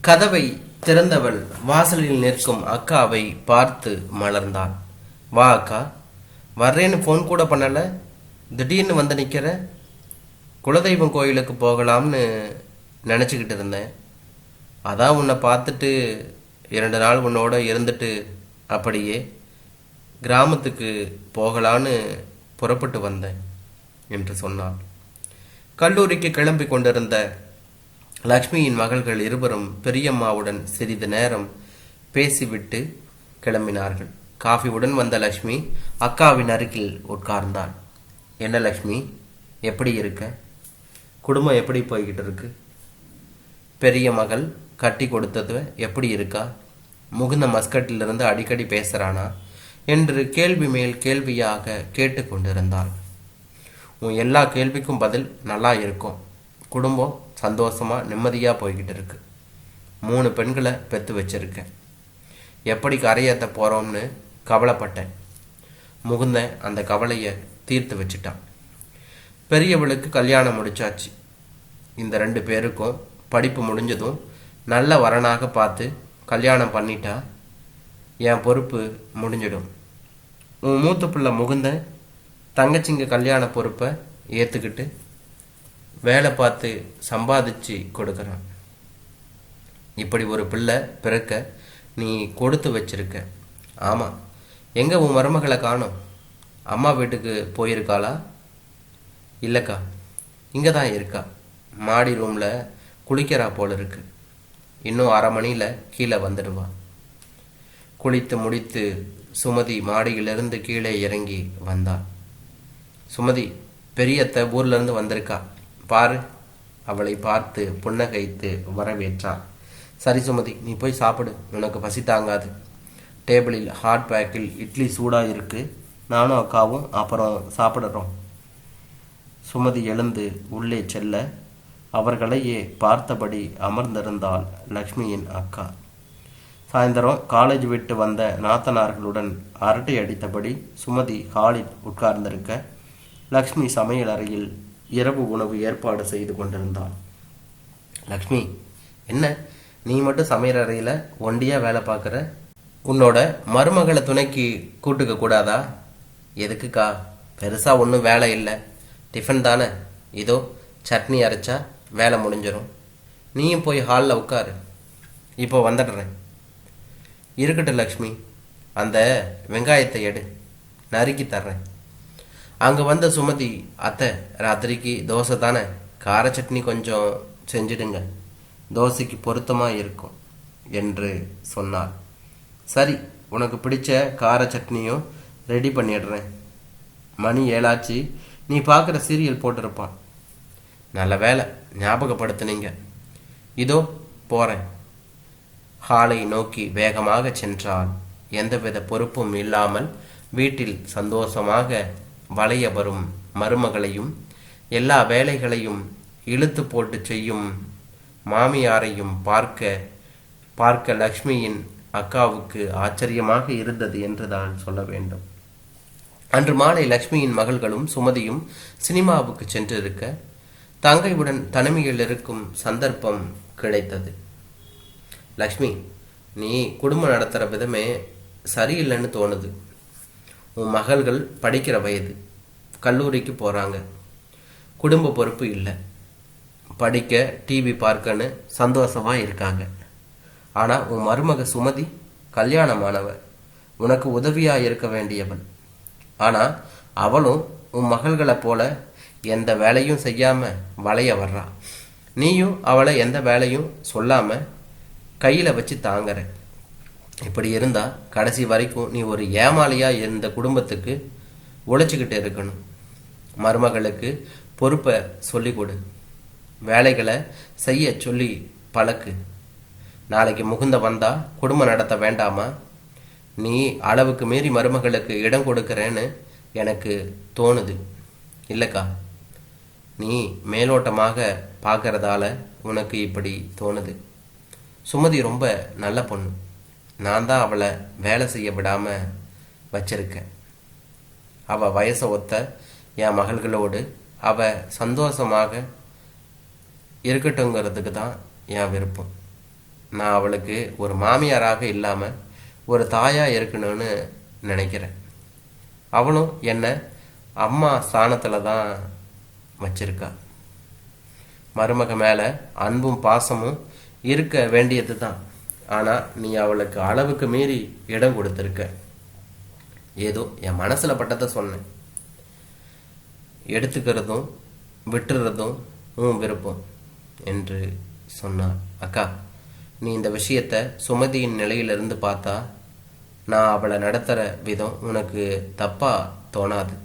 கதவை திறந்தவள் வாசலில் நிற்கும் அக்காவை பார்த்து மலர்ந்தாள். வா அக்கா. வர்றேன்னு ஃபோன் கூட பண்ணலை. திடீர்னு வந்து நிற்கிற குலதெய்வம் கோயிலுக்கு போகலாம்னு நினச்சிக்கிட்டு இருந்தேன். அதான் உன்னை பார்த்துட்டு இரண்டு நாள் உன்னோட இருந்துட்டு அப்படியே கிராமத்துக்கு போகலான்னு புறப்பட்டு வந்தேன் என்று சொன்னாள். கல்லூரிக்கு கிளம்பி கொண்டிருந்த லக்ஷ்மியின் மகள்கள் இருவரும் பெரியம்மாவுடன் சிறிது நேரம் பேசிவிட்டு கிளம்பினார்கள். காஃபியுடன் வந்த லக்ஷ்மி அக்காவின் அருகில் உட்கார்ந்தாள். என்ன லக்ஷ்மி? எப்படி இருக்க? குடும்பம் எப்படி போய்கிட்டு இருக்கு? பெரிய மகள் கட்டி கொடுத்தது எப்படி இருக்கா? முகுந்த மஸ்கட்டிலிருந்து அடிக்கடி பேசுறானா? என்று கேள்வி மேல் கேள்வியாக கேட்டுக்கொண்டிருந்தாள். உன் எல்லா கேள்விக்கும் பதில் நல்லா இருக்கும். குடும்பம் சந்தோஷமாக நிம்மதியாக போய்கிட்டு இருக்கு. மூணு பெண்களை பெற்று வச்சிருக்கேன். எப்படி கரையேற்ற போகிறோம்னு கவலைப்பட்டேன். முகுந்தன் அந்த கவலையை தீர்த்து வச்சிட்டான். பெரியவளுக்கு கல்யாணம் முடிச்சாச்சு. இந்த ரெண்டு பேருக்கும் படிப்பு முடிஞ்சதும் நல்ல வரனாக பார்த்து கல்யாணம் பண்ணிட்டா என் பொறுப்பு முடிஞ்சிடும். உன் மூத்த பிள்ளை முகுந்த தங்கச்சிங்க கல்யாண பொறுப்பை ஏற்றுக்கிட்டு வேலை பார்த்து சம்பாதிச்சு கொடுக்குறான். இப்படி ஒரு பிள்ளை பிறக்க நீ கொடுத்து வச்சிருக்க. ஆமாம் எங்கே உன் மருமகளை காணும்? அம்மா வீட்டுக்கு போயிருக்காளா? இல்லைக்கா இங்கே தான் இருக்கா. மாடி ரூமில் குளிக்கிறா போல இருக்கு. இன்னும் அரை மணியில் கீழே வந்துடுவா. குளித்து முடித்து சுமதி மாடியிலிருந்து கீழே இறங்கி வந்தாள் சுமதி பெரியத்த ஊர்லேருந்து வந்திருக்கா. பாரு. அவளை பார்த்து புன்னகைத்து வரவேற்றான் சரி சுமதி நீ போய் சாப்பிடு. உனக்கு பசி தாங்காது. டேபிளில் ஹாட் பேக்கில் இட்லி சூடாக இருக்கு நானும் அக்காவும் அப்புறம் சாப்பிடுறோம். சுமதி எழுந்து உள்ளே செல்ல அவர்களையே பார்த்தபடி அமர்ந்திருந்தாள் லக்ஷ்மியின் அக்கா. சாயந்தரம் காலேஜ் விட்டு வந்த நாத்தனார்களுடன் அரட்டை அடித்தபடி சுமதி ஹாலில் உட்கார்ந்திருக்க லக்ஷ்மி சமையல் அறையில் இரவு உணவு ஏற்பாடு செய்து கொண்டிருந்தாள் லக்ஷ்மி என்ன? நீ மட்டும் சமையல் அறையில் ஒண்டியாக வேலை பார்க்குற? உன்னோட மருமகளை துணைக்கு கூட்டுக்க கூடாதா? எதுக்குக்கா? பெருசாக ஒன்றும் வேலை இல்லை. டிஃபன் தானே? இதோ சட்னி அரைச்சா வேலை முடிஞ்சிடும் நீயும் போய் ஹாலில் உட்காரு. இப்போ வந்துடுறேன். இருக்கட்டும் லக்ஷ்மி. அந்த வெங்காயத்தை எடு. நறுக்கி தர்றேன். அங்கே வந்த சுமதி அத்தை ராத்திரிக்கு தோசை தானே? கார சட்னி கொஞ்சம் செஞ்சிடுங்க. தோசைக்கு பொருத்தமாக இருக்கும் என்று சொன்னார் சரி உனக்கு பிடிச்ச கார சட்னியும் ரெடி பண்ணிடுறேன். மணி ஏழாச்சு நீ பார்க்குற சீரியல் போட்டிருப்பான் நல்ல வேலை ஞாபகப்படுத்துனீங்க. இதோ போகிறேன் ஹாலை நோக்கி வேகமாக சென்றால் எந்தவித பொறுப்பும் இல்லாமல் வீட்டில் சந்தோஷமாக வளைய வரும் மருமகளையும் எல்லா வேலைகளையும் இழுத்து போட்டு செய்யும் மாமியாரையும் பார்க்க பார்க்க லக்ஷ்மியின் அக்காவுக்கு ஆச்சரியமாக இருந்தது என்றுதான் சொல்ல வேண்டும். அன்று மாலை லக்ஷ்மியின் மகள்களும் சுமதியும் சினிமாவுக்கு சென்றிருக்க தங்கையுடன் தனிமையில் இருக்கும் சந்தர்ப்பம் கிடைத்தது. லக்ஷ்மி நீ குடும்பம் நடத்துகிற விதமே சரியில்லைன்னு தோணுது. உன் மகள்கள் படிக்கிற வயது. கல்லூரிக்கு போகிறாங்க குடும்ப பொறுப்பு இல்லை. படிக்க டிவி பார்க்கன்னு சந்தோஷமாக இருக்காங்க. ஆனால் உன் மருமக சுமதி கல்யாணமானவ. உனக்கு உதவியாக இருக்க வேண்டியவள். ஆனால் அவளும் உன் மகள்களை போல எந்த வேலையும் செய்யாமல் வளைய வர்றா. நீயும் அவளை எந்த வேலையும் சொல்லாமல் கையில் வச்சு தாங்குற. இப்படி இருந்தால் கடைசி வரைக்கும் நீ ஒரு ஏமாளியாக இருந்த குடும்பத்துக்கு உழைச்சிக்கிட்டு இருக்கணும். மருமகளுக்கு பொறுப்பை சொல்லிக் கொடு. வேலைகளை செய்ய சொல்லி பழக்கு. நாளைக்கு முகுந்த வந்தா குடும்பம் நடத்த வேண்டாமா? நீ அளவுக்கு மீறி மருமகளுக்கு இடம் கொடுக்குறேன்னு எனக்கு தோணுது. இல்லைக்கா நீ மேலோட்டமாக பார்க்கறதால உனக்கு இப்படி தோணுது. சுமதி ரொம்ப நல்ல பொண்ணு. நான் தான் அவளை வேலை செய்ய விடாமல் வச்சிருக்கேன். அவள் வயசை ஒத்த என் மகள்களோடு அவள் சந்தோஷமாக இருக்கட்டுங்கிறதுக்கு தான் என் விருப்பம். நான் அவளுக்கு ஒரு மாமியாராக இல்லாமல் ஒரு தாயாக இருக்கணும்னு நினைக்கிறேன். அவளும் என்னை அம்மா ஸ்தானத்தில் தான் வச்சிருக்கா. மருமக மேலே அன்பும் பாசமும் இருக்க வேண்டியது தான் ஆனால் நீ அவளுக்கு அளவுக்கு மீறி இடம் கொடுத்துருக்க. ஏதோ என் மனசில் பட்டதை சொன்னேன். எடுத்துக்கிறதும் விட்டுறதும் உன் விருப்பம் என்று சொன்னார் அக்கா நீ இந்த விஷயத்தை சுமதியின் நிலையிலிருந்து பார்த்தா நான் அவளை நடத்துகிற விதம் உனக்கு தப்பாக தோணாது.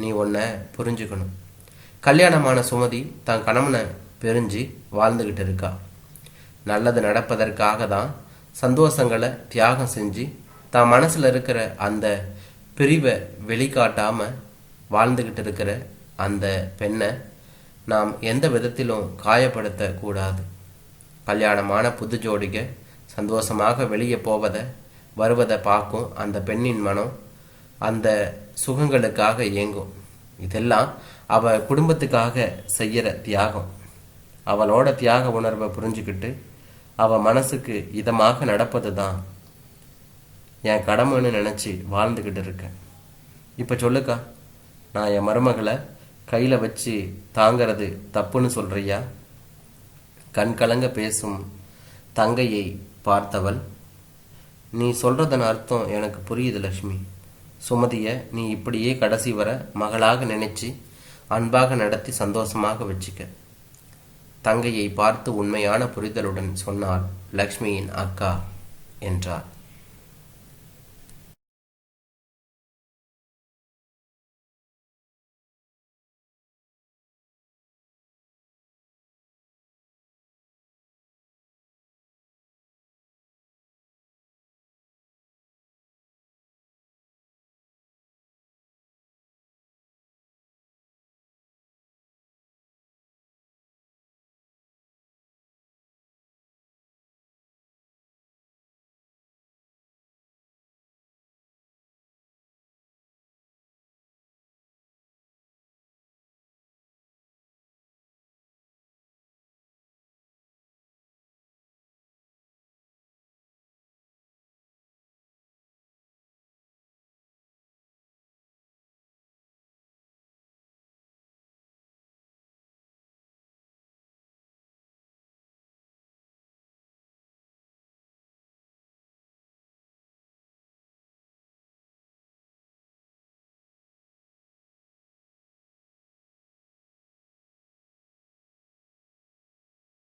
நீ ஒன்றை புரிஞ்சுக்கணும். கல்யாணமான சுமதி தன் கணவனை பிரிஞ்சு வாழ்ந்துக்கிட்டு இருக்கா. நல்லது நடப்பதற்காக தான் சந்தோஷங்களை தியாகம் செஞ்சு தான் மனசில் இருக்கிற அந்த பிரிவை வெளிக்காட்டாமல் வாழ்ந்துக்கிட்டு இருக்கிற அந்த பெண்ணை நாம் எந்த விதத்திலும் காயப்படுத்தக்கூடாது. கல்யாணமான புது ஜோடிக சந்தோஷமாக வெளியே போவதை வருவதை பார்க்கும் அந்த பெண்ணின் மனம் அந்த சுகங்களுக்காக இயங்கும். இதெல்லாம் அவள் குடும்பத்துக்காக செய்கிற தியாகம். அவளோட தியாக உணர்வை புரிஞ்சுக்கிட்டு அவ மனசுக்கு இதமாக நடப்பது தான் என் கடமைன்னு நினச்சி வாழ்ந்துக்கிட்டு இருக்கேன். இப்போ சொல்லுக்கா நான் என் மருமகளை கையில் வச்சு தாங்கிறது தப்புன்னு சொல்றியா? கண் கலங்க பேசும் தங்கையை பார்த்தவள் நீ சொல்றதன் அர்த்தம் எனக்கு புரியுது லக்ஷ்மி. சுமதியை நீ இப்படியே கடைசி வர மகளாக நினைச்சு அன்பாக நடத்தி சந்தோஷமாக வச்சுக்க. தங்கையை பார்த்து உண்மையான புரிதலுடன் சொன்னாள் லக்ஷ்மியின் அக்கா என்றார்.